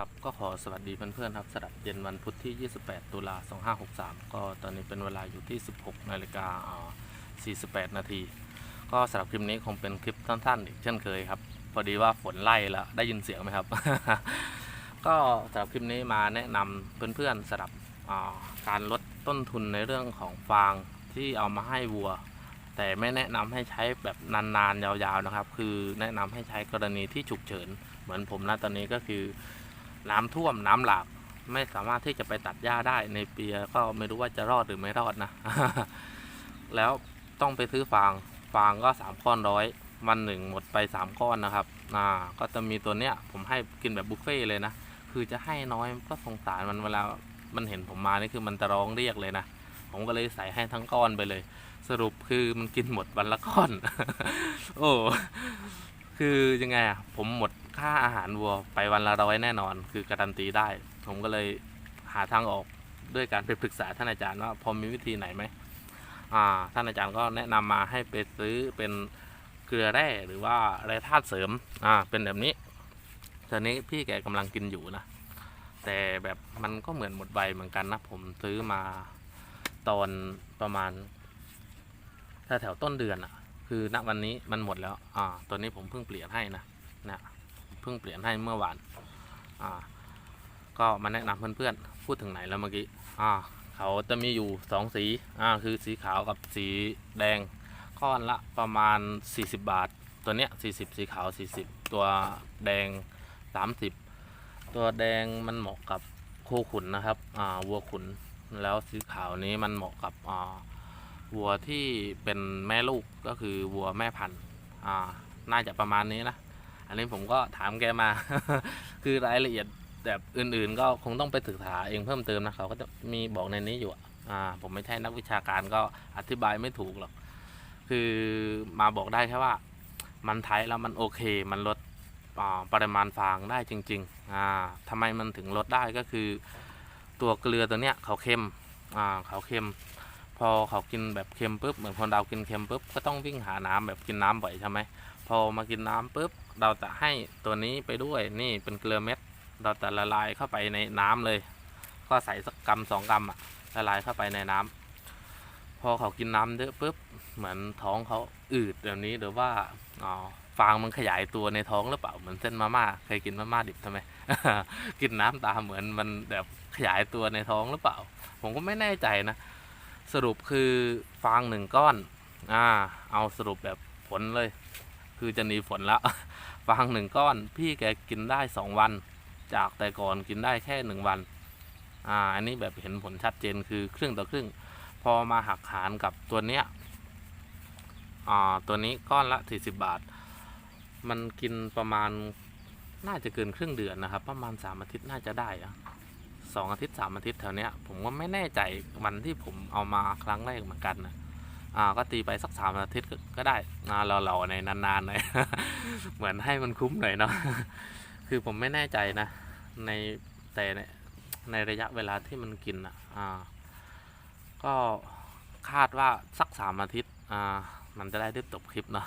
ครับก็ขอสวัสดีเพื่อนๆครับสำหรับเย็นวันพุธที่ 28 ตุลา 2563 ก็ตอนนี้เป็นเวลาอยู่ที่ 16 นาฬิกาอ่า48 นาที ก็สำหรับคลิปนี้คงเป็นคลิปสั้นๆ อีกเช่นเคยครับ พอดีว่าฝนไล่แล้วได้ยินเสียงไหมครับ ก็สำหรับคลิปนี้มาแนะนำเพื่อนๆสำหรับการลดต้นทุนในเรื่องของฟางที่เอามาให้วัว แต่ไม่แนะนำให้ใช้แบบนานๆยาวๆนะครับ คือแนะนำให้ใช้กรณีที่ฉุกเฉิน เหมือนผมนะตอนนี้ก็คือ น้ำท่วมน้ำหลากไม่สามารถที่จะไปตัดหญ้าได้ในเปียก็ไม่รู้ว่าจะรอดหรือไม่รอดนะ แล้วต้องไปซื้อฟาง ฟางก็สามก้อนร้อยวันหนึ่งหมดไปสามก้อนนะครับอ่าก็จะมีตัวเนี้ยผมให้กินแบบบุฟเฟ่เลยนะ คือจะให้น้อยก็สงสารมันเวลามันเห็นผมมานี่คือมันจะร้องเรียกเลยนะ ผมก็เลยใส่ให้ทั้งก้อนไปเลย สรุปคือมันกินหมดวันละก้อน โอ้ คือยังไงอะ ผมหมด ค่าอาหารวัวไปวันละร้อยแน่นอน คือการันตีได้ ผมก็เลยหาทางออกด้วยการไปปรึกษาท่านอาจารย์ว่าพอมีวิธีไหนไหมท่านอาจารย์ก็แนะนำมาให้ไปซื้อเป็นเกลือแร่หรือว่าแร่ธาตุเสริมอ่าเป็นแบบนี้ตอนนี้พี่แกกำลังกินอยู่นะแต่แบบมันก็เหมือนหมดใบเหมือนกันนะผมซื้อมาตอนประมาณถ้าแถวต้นเดือนอะคือณวันนี้มันหมดแล้วอ่าตัวนี้ผมเพิ่งเปลี่ยนให้นะนะ เพิ่งเปลี่ยนให้เมื่อวานอ่าก็มาแนะนำเพื่อนๆพูดถึงไหนแล้วเมื่อกี้อ่าเขาจะมีอยู่สองสีอ่าคือสีขาวกับสีแดงก้อนละประมาณ 40 บาท ตัวเนี้ย40 สีขาว 40 ตัวแดง 30 ตัวแดงมันเหมาะกับโคขุนนะครับอ่าวัวขุนแล้วสีขาวนี้มันเหมาะกับอ่าวัวที่เป็นแม่ลูกก็คือวัวแม่พันธุ์อ่าน่าจะประมาณนี้นะ อันนี้ผมก็ถามแกมา คือรายละเอียดแบบอื่นๆ ก็คงต้องไปศึกษาเองเพิ่มเติมนะเขาก็จะมีบอกในนี้อยู่อ่าผมไม่ใช่นักวิชาการก็อธิบายไม่ถูกหรอกคือมาบอกได้แค่ว่า มันไทยแล้วมันโอเค มันลดปริมาณฟางได้จริงๆอ่าทำไมมันถึงลดได้ก็คือ ตัวเกลือตัวเนี้ยเขาเค็มอ่าเขาเค็ม พอเขากินแบบเค็มปุ๊บเหมือนคนเรากินเค็มปุ๊บก็ต้องวิ่งหาน้ำแบบกินน้ำบ่อยใช่ไหม อมากินน้ำปุ๊บเราจะให้ตัวนี้ไปด้วยนี่เป็นเกลือเม็ด เราจะละลายเข้าไปในน้ำเลย ก็ใส่สักกำสองกำอะละลายเข้าไปในน้ำพอเขากินน้ำเยอะปุ๊บเหมือนท้องเขาอืดแบบนี้หรือว่าอ๋อฟางมันขยายตัวในท้องหรือเปล่าเหมือนเส้นมาม่าเคยกินมาม่าดิบทำไมกินน้ำตาเหมือนมันแบบขยายตัวในท้องหรือเปล่า ผมก็ไม่แน่ใจนะ สรุปคือฟางหนึ่งก้อนอ่าเอาสรุปแบบผลเลย คือจะหนีฝนแล้วฟางหนึ่งก้อน พี่แกกินได้สองวัน จากแต่ก่อนกินได้แค่หนึ่งวัน อ่า อันนี้แบบเห็นผลชัดเจนคือครึ่งต่อครึ่ง พอมาหักหารกับตัวเนี้ย อ่า ตัวนี้ก้อนละสี่สิบบาท มันกินประมาณน่าจะเกินครึ่งเดือนนะครับ ประมาณสามอาทิตย์น่าจะได้อะสองอาทิตย์สามอาทิตย์แถวเนี้ยผมก็ไม่แน่ใจวันที่ผมเอามาครั้งแรกเหมือนกันนะ อ่าก็ตีไปสักสามอาทิตย์ก็ได้อ่าเราๆในนานๆหน่อยเหมือนให้มันคุ้มหน่อยเนาะคือผมไม่แน่ใจนะ ในแต่ในในระยะเวลาที่มันกินอะอ่าก็คาดว่าสักสามอาทิตย์อ่ามันจะได้รีบจบคลิปเนาะ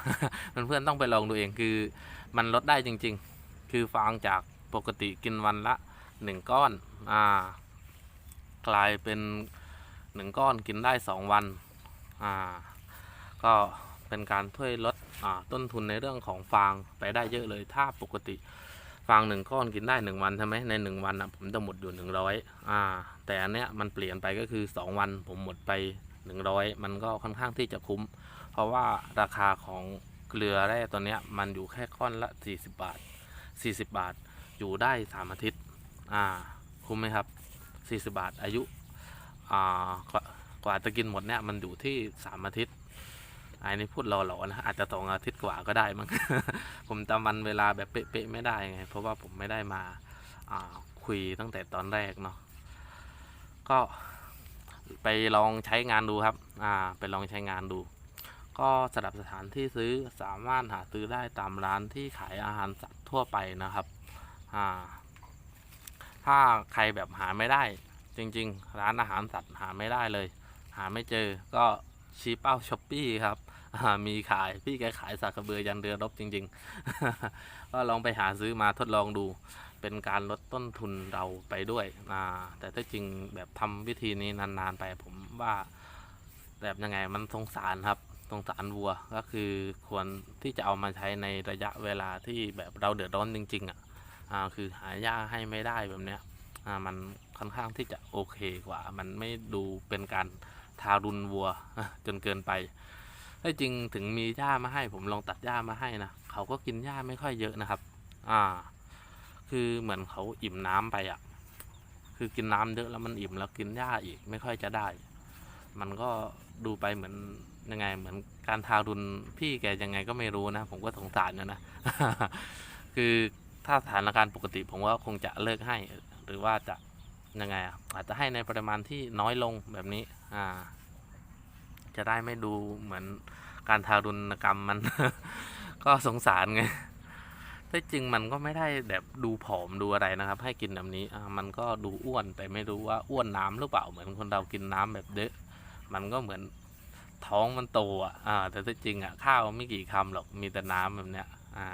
เพื่อนๆต้องไปลองดูเองคือมันลดได้จริง ๆ คือฟางจากปกติกินวันละหนึ่งก้อนอ่ากลายเป็นหนึ่งก้อนกินได้สองวัน อ่าก็เป็นการช่วยลดอ่าต้นทุนในเรื่องของฟางไปได้เยอะเลยถ้าปกติฟางหนึ่งก้อนกินได้หนึ่งวันใช่ไหมในหนึ่งวันอะผมจะหมดอยู่หนึ่งร้อยอ่าแต่อันเนี้ยมันเปลี่ยนไปก็คือสองวันผมหมดไปหนึ่งร้อยมันก็ค่อนข้างที่จะคุ้ม เพราะว่าราคาของเกลือแร่ตัวเนี้ยมันอยู่แค่ก้อนละสี่สิบบาทสี่สิบบาทอยู่ได้สามอาทิตย์อ่าคุ้มไหมครับ40บาทอายุอ่า กว่าจะกินหมดเนี่ยมันอยู่ที่3อาทิตย์อันนี้พูดหล่อๆนะอาจจะสองอาทิตย์กว่าก็ได้มั้งผมจำวันเวลาแบบเป๊ะๆไม่ได้ไง เพราะว่าผมไม่ได้มาอ่าคุยตั้งแต่ตอนแรกเนาะก็ไปลองใช้งานดูครับ อ่า ไปลองใช้งานดู ก็สำหรับสถานที่ซื้อสามารถหาซื้อได้ตามร้านที่ขายอาหารสัตว์ทั่วไปนะครับ อ่า ถ้าใครแบบหาไม่ได้ จริง ๆ ร้านอาหารสัตว์หาไม่ได้เลย หาไม่เจอก็ชี้เป้าช้อปปี้ครับมีขายพี่แกขายสากระเบือยันเรือรบจริง ๆ ก็ลองไปหาซื้อมาทดลองดู เป็นการลดต้นทุนเราไปด้วยแต่ถ้าจริงแบบทำวิธีนี้นานๆไปผมว่าแบบยังไงมันสงสารครับสงสารวัวก็คือควรที่จะเอามาใช้ในระยะเวลาที่แบบเราเดือดร้อนจริง ๆอะอ่าคือหาหญ้าให้ไม่ได้แบบเนี้ยมันค่อนข้างที่จะโอเคกว่า มันไม่ดูเป็นการ ทารุณวัวจนเกินไปถ้จริงถึงมีหญ้ามาให้ ผมลองตัดหญ้ามาให้นะเขาก็กินหญ้าไม่ค่อยเยอะนะครับ อ่า คือเหมือนเขาอิ่มน้ำไปอะ คือกินน้ำเยอะแล้วมันอิ่มแล้วกินหญ้าอีกไม่ค่อยจะได้ มันก็ดูไปเหมือนยังไง เหมือนการทารุณพี่แกยังไงก็ไม่รู้นะผมก็สงสารนะนะคือถ้าสถานการณ์ปกติผมว่าคงจะเลิกให้ หรือว่าจะ ยังไงอะอาจจะให้ในปริมาณที่น้อยลงแบบนี้ อ่า จะได้ไม่ดูเหมือนการทารุณกรรมมัน ก็สงสารไงแต่จริงมันก็ไม่ได้แบบดูผอมดูอะไรนะครับ ให้กินแบบนี้มันก็ดูอ้วนแต่ไม่รู้ว่าอ้วนน้ำหรือเปล่าเหมือนคนเรากินน้ำแบบเยอะมันก็เหมือนท้องมันโตอะแต่ที่จริงอะข้าวไม่กี่คำหรอกมีแต่น้ำแบบเนี้ย อ่า